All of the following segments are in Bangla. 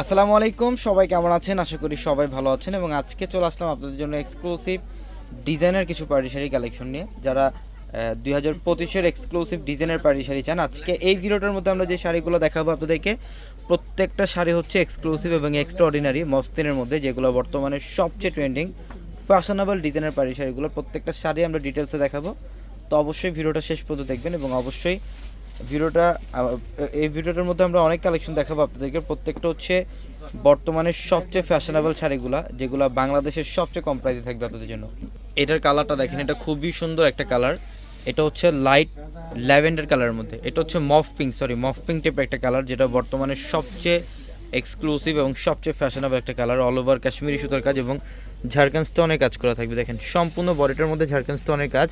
আসসালামু আলাইকুম, সবাই কেমন আছেন? আশা করি সবাই ভালো আছেন এবং আজকে চলে আসলাম আপনাদের জন্য এক্সক্লুসিভ ডিজাইনের কিছু পার্টি শাড়ি কালেকশন নিয়ে। যারা দুই হাজার পঁচিশের এক্সক্লুসিভ ডিজাইনের পার্টি শাড়ি চান, আজকে এই ভিডিওটার মধ্যে আমরা যে শাড়িগুলো দেখাবো আপনাদেরকে, প্রত্যেকটা শাড়ি হচ্ছে এক্সক্লুসিভ এবং এক্সট্রা অর্ডিনারি মস্তিনের মধ্যে, যেগুলো বর্তমানে সবচেয়ে ট্রেন্ডিং ফ্যাশনেবল ডিজাইনের পার্টি শাড়িগুলো। প্রত্যেকটা শাড়ি আমরা ডিটেলসে দেখাবো। তো অবশ্যই ভিডিওটা শেষ পর্যন্ত দেখবেন এবং অবশ্যই ভিডিওটা এই ভিডিওটার মধ্যে আমরা অনেক কালেকশন দেখাবো আপনাদেরকে। প্রত্যেকটা হচ্ছে বর্তমানে সবচেয়ে ফ্যাশনেবল শাড়িগুলা, যেগুলো বাংলাদেশের সবচেয়ে কম প্রাইসে থাকবে আপনাদের জন্য। এটার কালারটা দেখেন, এটা খুবই সুন্দর একটা কালার এটা হচ্ছে লাইট ল্যাভেন্ডার কালারের মধ্যে। এটা হচ্ছে mauve pink sorry mauve pink টাইপের একটা কালার যেটা বর্তমানে সবচেয়ে এক্সক্লুসিভ এবং সবচেয়ে ফ্যাশনেবল একটা কালার অল ওভার কাশ্মীরি সুতার কাজ এবং ঝাড়খান্ড স্টোনের কাজ করা থাকবে। দেখেন, সম্পূর্ণ বডিটার মধ্যে ঝাড়খান্ড স্টোনের কাজ।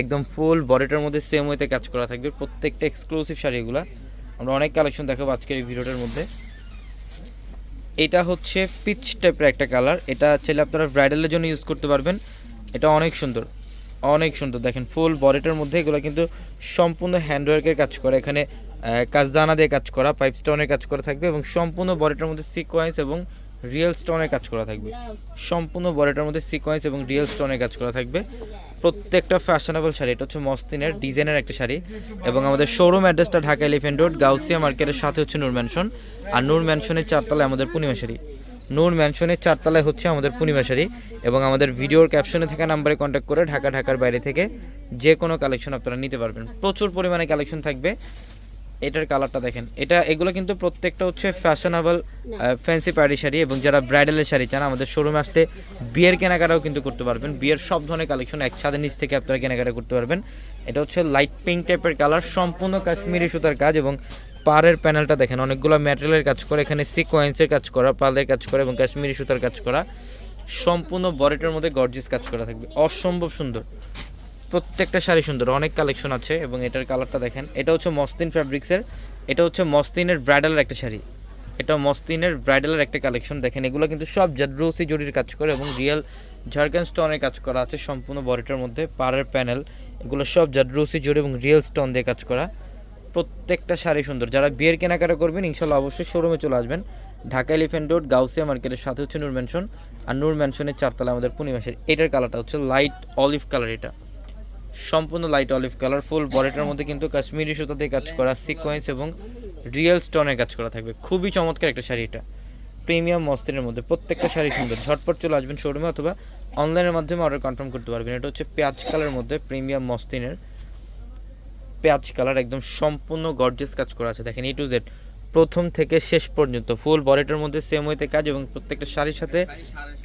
একদম ফুল বডিটার মধ্যে সেম ওয়েতে কাজ করা থাকবে। প্রত্যেকটা এক্সক্লুসিভ শাড়িগুলো। আমরা অনেক কালেকশন দেখাবো আজকের এই ভিডিওটার মধ্যে। এটা হচ্ছে পিচ টাইপের একটা কালার এটা চাইলে আপনারা ব্রাইডালের জন্য ইউজ করতে পারবেন। এটা অনেক সুন্দর। অনেক সুন্দর। দেখেন ফুল বডিটার মধ্যে এগুলো কিন্তু সম্পূর্ণ হ্যান্ডওয়ার্কের কাজ করা। এখানে কাজদানা দিয়ে কাজ করা পাইপ স্টোনের কাজ করা থাকবে এবং সম্পূর্ণ বডিটার মধ্যে সিকোয়েন্স এবং রিয়েল স্টোনের কাজ করা থাকবে। সম্পূর্ণ বডিটার মধ্যে সিকোয়েন্স এবং রিয়েল স্টোনের কাজ করা থাকবে। প্রত্যেকটা ফ্যাশনেবল শাড়ি, এটা হচ্ছে মস্তিনের ডিজাইনের একটা শাড়ি। এবং আমাদের শোরুম অ্যাড্রেসটা ঢাকা এলিফেন্ট রোড গাউসিয়া মার্কেটের সাথে হচ্ছে নূর ম্যানশন আর নূর ম্যানশনের চারতলায় আমাদের পূর্ণিমা শাড়ি। নূর ম্যানশনের চারতলায় হচ্ছে আমাদের পূর্ণিমা শাড়ি। এবং আমাদের ভিডিওর ক্যাপশনে থাকা নাম্বারে কন্ট্যাক্ট করে ঢাকা, ঢাকার বাইরে থেকে যে কোনো কালেকশন আপনারা নিতে পারবেন। প্রচুর পরিমাণে কালেকশন থাকবে। এটার কালারটা দেখেন। এটা এগুলো কিন্তু প্রত্যেকটা হচ্ছে ফ্যাশনেবল ফ্যান্সি পার্টি শাড়ি এবং যারা ব্রাইডালের শাড়ি চান আমাদের শোরুমে আসতে বিয়ের কেনাকাটাও কিন্তু করতে পারবেন। বিয়ের সব ধরনের কালেকশন এক ছাদের নিচ থেকে আপনারা কেনাকাটা করতে পারবেন। এটা হচ্ছে লাইট পিঙ্ক টাইপের কালার সম্পূর্ণ কাশ্মীরি সুতার কাজ এবং পাড়ের প্যানেলটা দেখেন অনেকগুলো ম্যাটেরিয়ালের কাজ করে এখানে সিকোয়েন্সের কাজ করা পালের কাজ করা এবং কাশ্মীরি সুতার কাজ করা। সম্পূর্ণ বডিটার মধ্যে গর্জিস কাজ করা থাকবে। অসম্ভব সুন্দর। প্রত্যেকটা শাড়ি সুন্দর, অনেক কালেকশন আছে এবং এটার কালারটা দেখেন, এটা হচ্ছে মস্তিন ফ্যাব্রিক্সের এটা হচ্ছে মস্তিনের ব্রাইডালের একটা শাড়ি। এটা মস্তিনের ব্রাইডালের একটা কালেকশন দেখেন এগুলো কিন্তু সব জাদ্রৌসি জরির কাজ করে এবং রিয়েল ঝাড়খান্ড স্টোনের কাজ করা আছে সম্পূর্ণ বডিটার মধ্যে, পাড়ের প্যানেল এগুলো সব জাদ্রৌসি জরি এবং রিয়েল স্টোন দিয়ে কাজ করা। প্রত্যেকটা শাড়ি সুন্দর, যারা বিয়ের কেনাকাটা করবেন, ইনশাল্লাহ অবশ্যই শোরুমে চলে আসবেন। ঢাকা এলিফেন্ট রোড গাউসিয়া মার্কেটের সাথে হচ্ছে নূর ম্যানশন আর নূর ম্যানশনের চারতলা আমাদের পূর্ণিমাসের, এটার কালারটা হচ্ছে লাইট অলিভ কালার এটা। সম্পূর্ণ লাইট অলিভ কালার ফুল বডিটার মধ্যে কিন্তু কাশ্মীরি সুতা দিয়ে কাজ করা সিকোয়েন্স এবং রিয়েল স্টোনের কাজ করা থাকবে। খুবই চমৎকার একটা শাড়ি এটা। প্রিমিয়াম মস্তিনের মধ্যে প্রত্যেকটা শাড়ি সুন্দর। ঝটপট চলে আসবেন শোরুমে অথবা অনলাইনের মাধ্যমে অর্ডার কনফার্ম করতে পারবেন। এটা হচ্ছে পেঁয়াজ কালার মধ্যে প্রিমিয়াম মস্তিনের পেঁয়াজ কালার একদম সম্পূর্ণ গর্জিয়াস কাজ করা আছে। দেখেন এ টু জেড প্রথম থেকে শেষ পর্যন্ত ফুল বডিটার মধ্যে সেম ওয়েতে কাজ এবং প্রত্যেকটা শাড়ির সাথে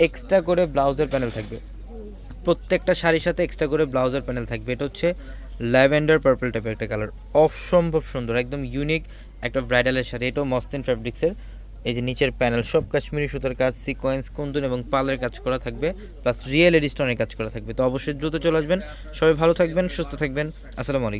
এক্সট্রা করে ব্লাউজের প্যানেল থাকবে। প্রত্যেকটা শাড়ির সাথে এক্সট্রা করে ব্লাউজার প্যানেল থাকবে। এটা হচ্ছে ল্যাভেন্ডার পার্পল টাইপের একটা কালার অসম্ভব সুন্দর, একদম ইউনিক একটা ব্রাইডালের শাড়ি। এটাও মস্তিন ফ্যাব্রিক্সের এই যে নিচের প্যানেল সব কাশ্মীরি সুতার কাজ সিকোয়েন্স কুন্দুন এবং পালের কাজ করা থাকবে। প্লাস রিয়েল এডিস্টনের কাজ করা থাকবে। তো অবশ্যই দ্রুত চলে আসবেন। সবাই ভালো থাকবেন, সুস্থ থাকবেন। আসসালামু আলাইকুম।